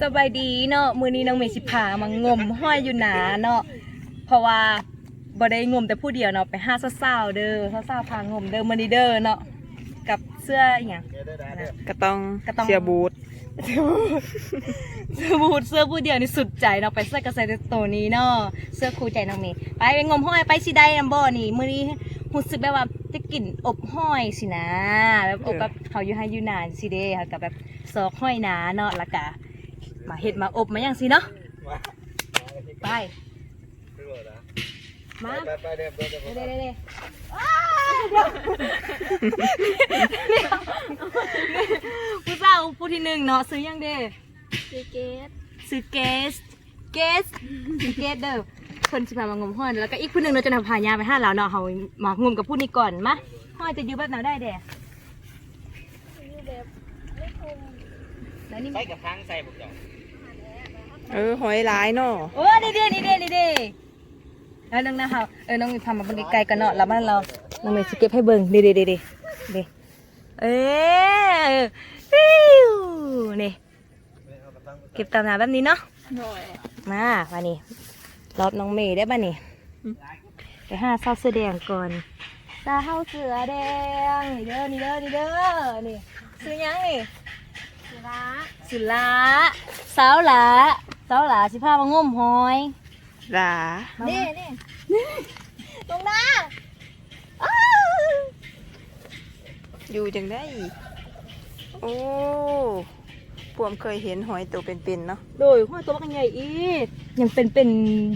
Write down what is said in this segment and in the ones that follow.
สบายดีเนาะมื้อนี้น้องเมย์สิพามางมห้อยอยู่หนาเนาะเพราะว่าบ่ได้งมแต่ผู้เดียวเนาะไปหาสาวๆเด้อสาวๆพางมเด้อมื้อนี้เด้อเนาะกับเสื้ออีหยังก็ต้องก็ต้อง เสียบูทเสื้อบูทเสื้อผู้เดียวนี่สุดใจเนาะไปเสื้อกระใส่ตัวนี้เนาะเสื้อคู่ใจน้องเมย์ไปไปงมห้อยไปสิได้นำบ่นี่มื้อนี้รู้สึกแบบว่าจะกลิ่นอบห้อยสินะแบบอบแบบเขาอยู่ให้อยู่นานสิเด้ค่ะกับแบบ ซอกห้อยหนาเนาะแล้วก็มาเฮ็ดมาอบมาอย่างสิเนาะไปมาไปไปเดี๋ยวเดี๋ยวเดี๋ยวเด้เด้เด้ผู้สาวผู้ที่หนึ่งเนาะซื้อยังเด้ซีเกตซื้อเกสเกสซื้อเกสเด้อคนสิพามางมห้อยแล้วก็อีกผู้หนึ่งเราจะนำพายาไปห้าแล้วเนาะเขามางมกับผู้นี้ก่อนมาห้อยจะอยู่แบบไหนได้เด้ อยู่แบบไม่คม แล้วนี่ใส่กับทางใส่บุกจอกเออหอยหลายเนาะโอ้ดีดีดีดีดีดีแล้วน้องนะคะเออน้องมีพามาเบิ่งไกลๆกันเนาะแล้วมันเราน้องเมย์สิเก็บให้เบิ่งดีดีดีดีดีเอ๊ะฟิวนี่เก็บตามหนาแบบนี้เนาะหน่อยมามานี่รอบน้องเมย์ได้ป่ะนี่ไปหาเศร้าเสื้อแดงก่อนเศร้าเสือแดงนี่เด้อนี่เด้อนี่เด้อนี่ซื้อยังนี่ สุระสุลาสาวหลาสาวหลาสิพามางมหอยหลานี่นี่ตรงหน้าอยู่จังได้โอ้พวมเคยเห็นหอยตัวเป็นๆเนาะโดยห้อยตัวกันใหญ่อีกยังเป็นเป็น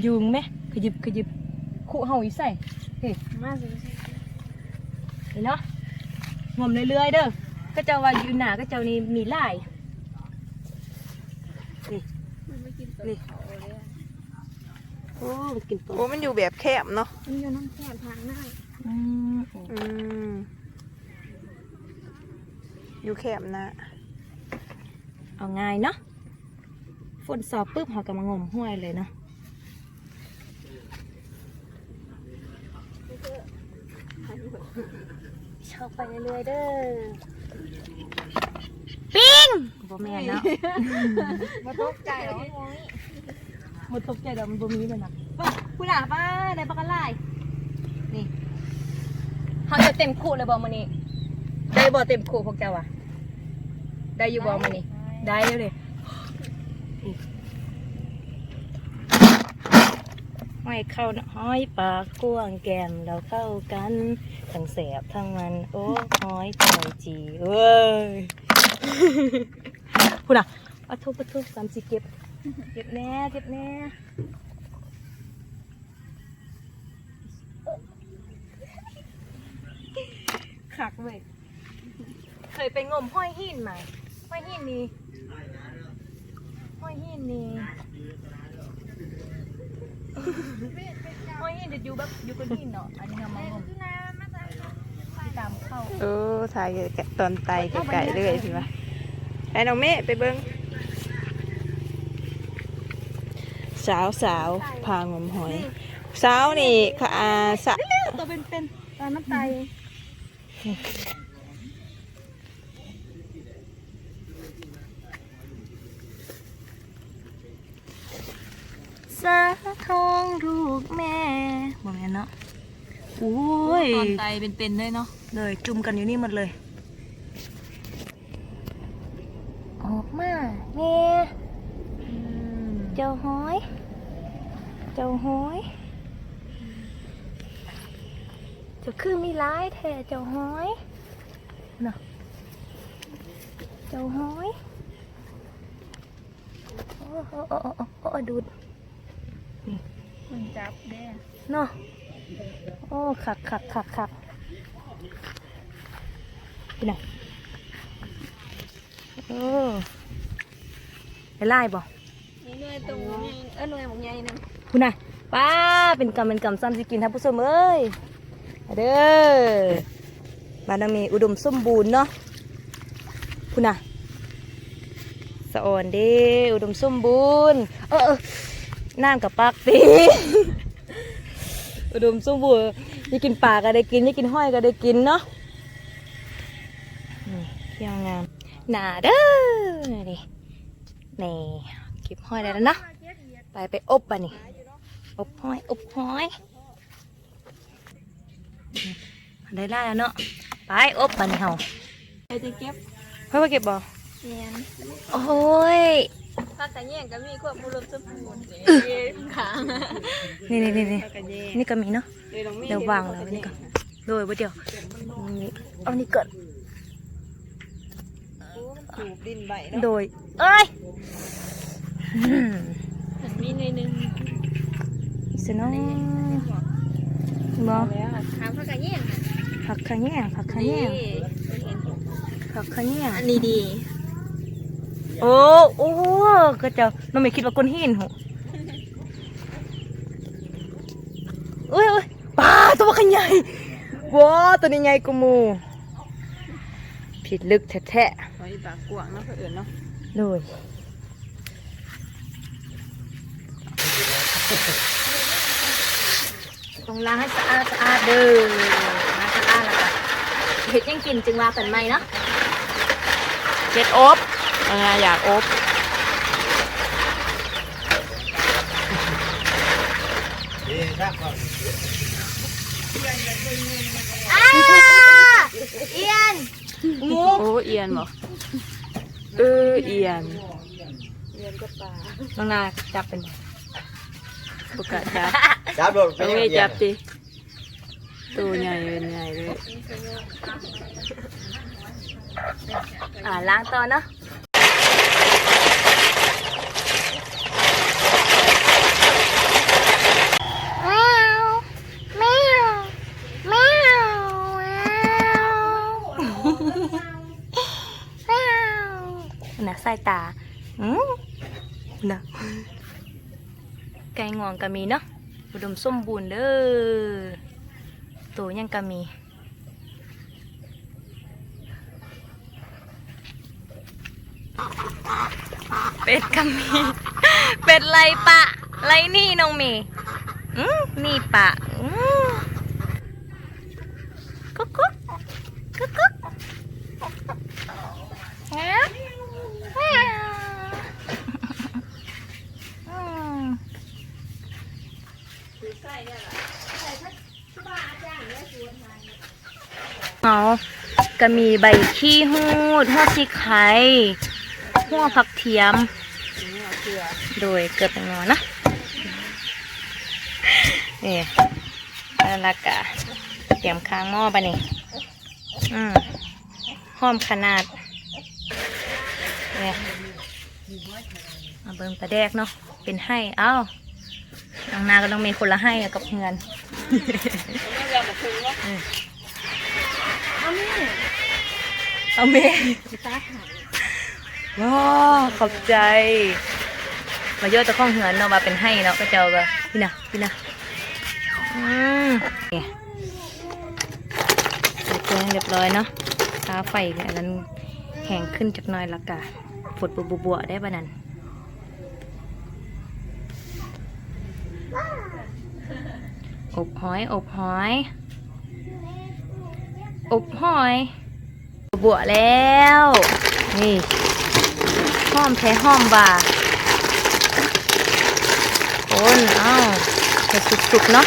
ยุงไหมขยิบขยิบคู่เฮาอีใส่เฮ้ยมาสิเห็นเนาะงมเรื่อยๆเด้อก็เจ้าว่าอยู่หนาก็เจ้านี่มีหลายนี่ มั นไม่กินตัวเขาเลยอะโอ้มันกินตัวโอ้มันอยู่แบบแคบเนาะมันอยู่น้ำแคบทางหน้าอืมอืมอยู่แคบนะเอาง่ายเนาะฝนสอบปุ๊บเขาก็มางมห้วยเลยเนาะชอบไปเรื่อยๆเด้อ ปิ้ง บ่แม่นเนาะมาตกใจเหรอหมดตกใจเดี๋ยวมันบ่มีเลยนะป้าคุณอะป้าได้ปลากระไลนี่เขาจะเต็มคู่เลยบอมานี่ได้บอเต็มคู่พวกเจ้าอะได้อยู่บอมานี่ได้อยู่เลยห้อยเข้านะห้อยปากกว้างแก้มเราเข้ากันทั้งแสบทั้งมัน โอ้ห้อยใจจีเว้ย คุณอะเอาทุบเอาทุสามสิเก็บ เก็บแน่เก็บแน่ขักเว้ยเคยไปงมห้อยหินมาห้อยหินนี่ห้อยหินนี่ห้อยหินจะอยู่แบบอยู่กับหินเนาะอันนี้เรามางมตามเข้าเออถ่ายตอนไตไก่ๆเลยสิวะ ไอ้น้องเมฆไปเบิ้งสาวสาวๆพางมหอย สาวนี่ค่ะอ่าสะตัวเป็นเป็นตอนน้ำไตสาทองลูกแม่บ่แม่นเนาะโอ้ยตอนไตเป็นๆด้วยเนาะเลยจุ่มกันอยู่นี่หมดเลย ออก มาแม่เจ้าห้อย เจ้าห้อยจ้าคือมีร้ายแท้เจ้าห้อยเนาะเจ้าห้อยโอ้โอ้โอ้โอ้ดูดมันจับแด้เนาะโอ้ขักขักขักขักพี่น่ะโอ้ ไล่บ่นี่เลยตรงนี้เออหน่วยของใหญ่นึงคุณน่ะป้าเป็นกำเป็นกำซ้ำสิกินท่านผู้ชมเอ้ยเด้อบ้านเรามีอุดมสมบูรณ์เนาะคุณน่ะสะอ่อนเด้อุดมสมบูรณ์เออน้ำกับปากตีอุดมสมบูรณ์ยากกินปลาก็ได้กินยากกินห้อยก็ได้กินเนาะเที่ยวงามหนาเด้อนี่ นี่เก็บห้อยได้แล้วเนาะไปไปอบป่ะนี่อบห้อยอบห้อยได้ได้แล้วเนาะไปอบป่ะนี่เฮาใครจะเก็บเพื่อไปเก็บบ่เนียนโอ้ยถ้าแต่แย่งก็มีควบบุรุษสมบูรณ์ขางนี่นี่นี่นี่ถ้ากันแย่งนี่ก็มีเนาะเดี๋ยวน้องมีเดี๋ยววางแล้วนี่ก่อนโดยบ่เดียวนี่เอานี่ก่อน ถูกดินใบเนาะโดย เอ้ยอืมมีในนึงสนองบอแล้วถามเขากันแย่งผักขะแยงผักขะแยงผักขะแยงอันนี้ดีโอ้โอ้ก็จะน้องไม่คิดว่าก้นหินหูเอ้ยเอ้ยปลาตัวขใหญ่ว้าตัวนี้ใหญ่กว่าหมู ผิดลึกแท้หอยปากกวางเนาะเพื่อนเนาะๆเลยต้องล้างให้สะอาดสะอาดเด้อล้างสะอาดแล้วก็เห็ดยังกินจึงว่ากันไหมเนาะเจ็ดอบอ่าอยากอบอ้าเอียน งูโอ้เอียนบ่เออเอียนน้องนาจับเป็นบุกกะจับจับโดดน้องมีจับดิตัวใหญ่เป็นใหญ่เลยอ่าล้างต่อเนาะแมวแมวแมวแมวน่ะสายตาอืมนะไก่งวงก็มีเนาะอุดมสมบูรณ์เด้อตัวยังก็มีเป็ดก็มีเป็ดไรปะไรนี่น้องมย์อืมนี่ปะอืมกุ๊กกุ๊กกุ๊กกุ๊กแง่แง่อืม เอาก็มีใบขี้หูดหัวชีไข่หัวผักเทียม โดยเกิดเป็นงอนนะนี่แล้วลักกะเตรียมค้างหม้อไปนี่อืมหอมขนาดเนี่ยมาเบิ่งปลาแดกเนาะเป็นให้ เอ้า น้องนาก็ต้องมีคนละให้กับเงินเอาเมว้าวขอบใจ มาเยอะตะข้องเหือนเนาะมาเป็นให้เนาะก็เจ้าก็พี่นะพี่นะอืมเนี่ยใส่แกงเรียบร้อยเนาะตาไฟอันนั้นแห้งขึ้นจากหน้อยละกะฝดบัวบัวๆได้ปะนั้น อบหอย อบหอย อบหอยบัวแล้ว นี่หอมแท้หอมบ่าคนเอ้าจะสุกๆเนาะ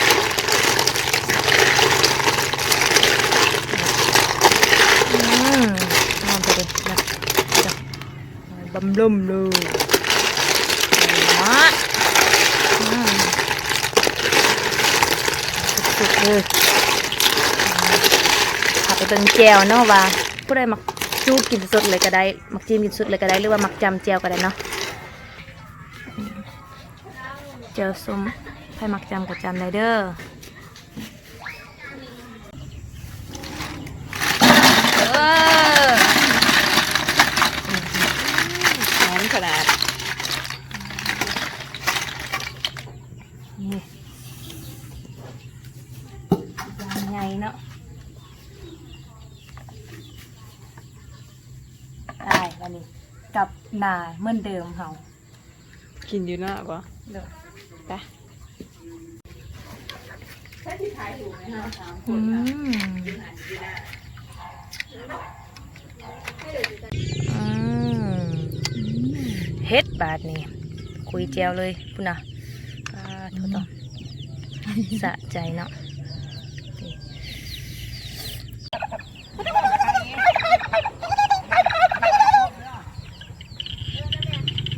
อืมนอนไปดินะจ้ะบำรุมเลยมาอืมสุกๆ เลยขับไปเบิ่งแจวเนาะว่าผู้ใดมักจู้กินสดเลยก็ได้ มักจิ้มกินสดเลยก็ได้ หรือว่ามักจำแจวก็ได้เนาะเจอซุ้มไผ่มักจำกับจำได้เด้อเออหอมขนาด นี่ยังไงเนาะได้แล้วนี่กลับ หนาเหมือนเดิมเฮากินอยู่หน้าปะเด้อไปอืมอืมเฮ็ดบาทนี่คุยเจียวเลยพุ่นน่ะอ่าโทษต่อสะใจเนาะ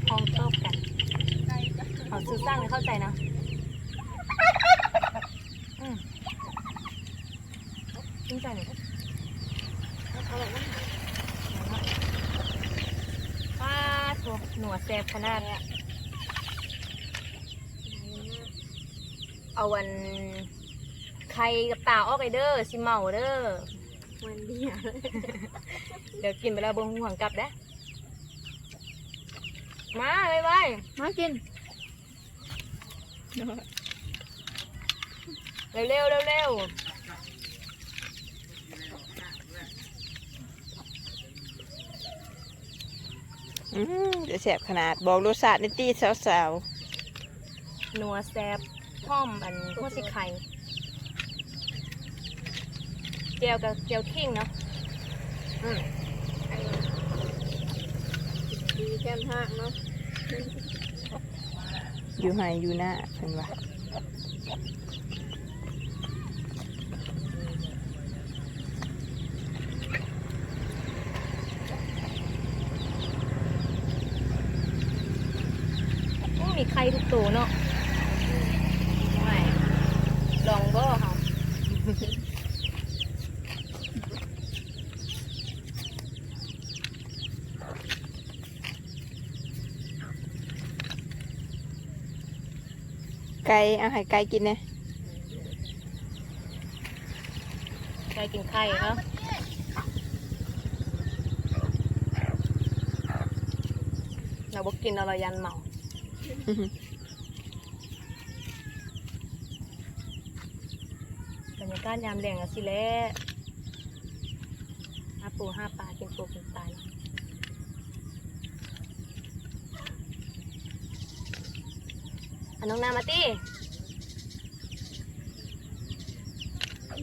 ห้องตบกันเอาซื้อสร้างเลยเข้าใจนะอืมจริงใจเลยป้าตัว หนวดแสบขนาดเนี้ยเอาวันไข่กับตาออกไปเด้อสิเมาเด้อวันเดียวเดี๋ยวกินไปแล้วเบิ่งห่วงกลับได้อมาไว้ไว้มากิน เร็วเร็วเร็วเร็ว อืมเดี๋ยวแสบขนาดบอกรสชาติในตีสาวนัวแซบหอมอันหัวสิไข่เจียวกับเจียวขิงเนาะอืมดีแก้มหักเนาะ ๆอยู่ไห้อยู่หน้าเพิ่นว่า มมีไข่ทุกตัวเนาะไม่ลองบ่ค่ะไก่เอาให้ไก่กินเนี่ยไก่กินไข่เนาะเราบอกกินเรายันเมา บรรยากาศยามแรงอะสิและห้าปูห้าปลากินปูกินปลาเนาะอันน้องนามาตี้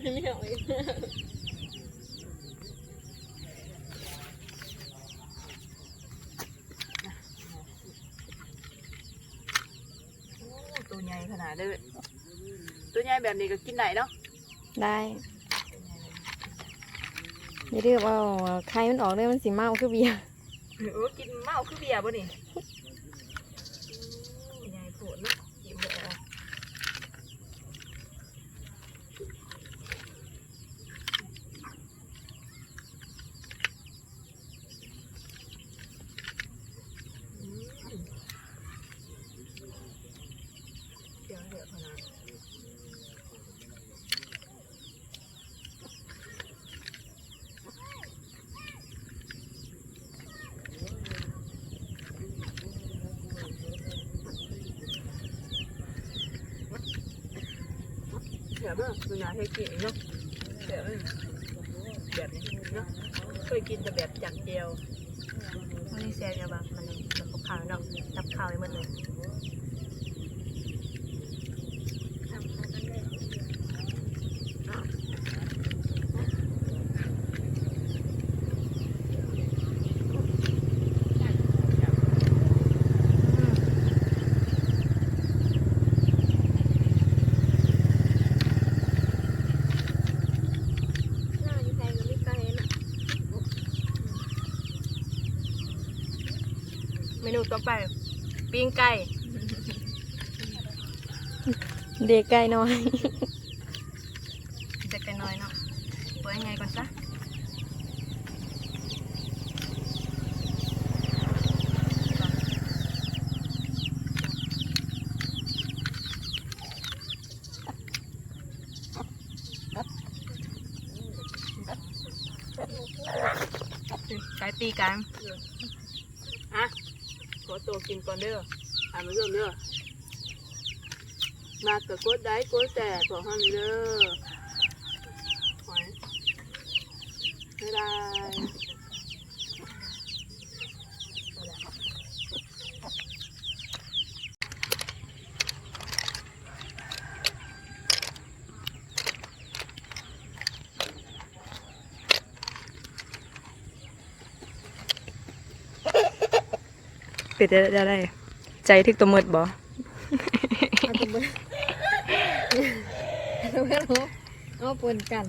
ไม่เอาอีก โอ้ตัวใหญ่ขนาด เลยตัวใหญ่แบบนี้ก็กินได้เนาะได้อย่าดื้อเอาไข่มันออกเลยมันสีเมาคือเบียร์โอ้กินเมาคือเบียร์บ่นี่ใหญ่โผล่เนาะกินบ่ออกเดี๋ยวเดี๋ยวขนาด เดี๋ยวเมื่อคุณยายให้กินเนาะเดี๋ยวแบบนี้เนาะเคยกินแต่แบบจังเดียวมันนี้แซ่บจะแบบมันแบบข้าวเนาะตับข้าวไปหมดเลยเมนู ต่อไปปิ้งไก่เด็กไก่น้อยจะกันน้อยเนาะเปิดยังไงก่อนซะไก่ตีกันอะขอ ตัวกินก่อนเด้ออ่านมาเรื่องเด้อมากกับกดได้กดแต่ของห้างนี้เด้อหอยบ๊ายบาย เป็นจะได้ ใจทึกตัวมืดบ่เอาตัวเบอร์เอาเบอร์เอาปนกัน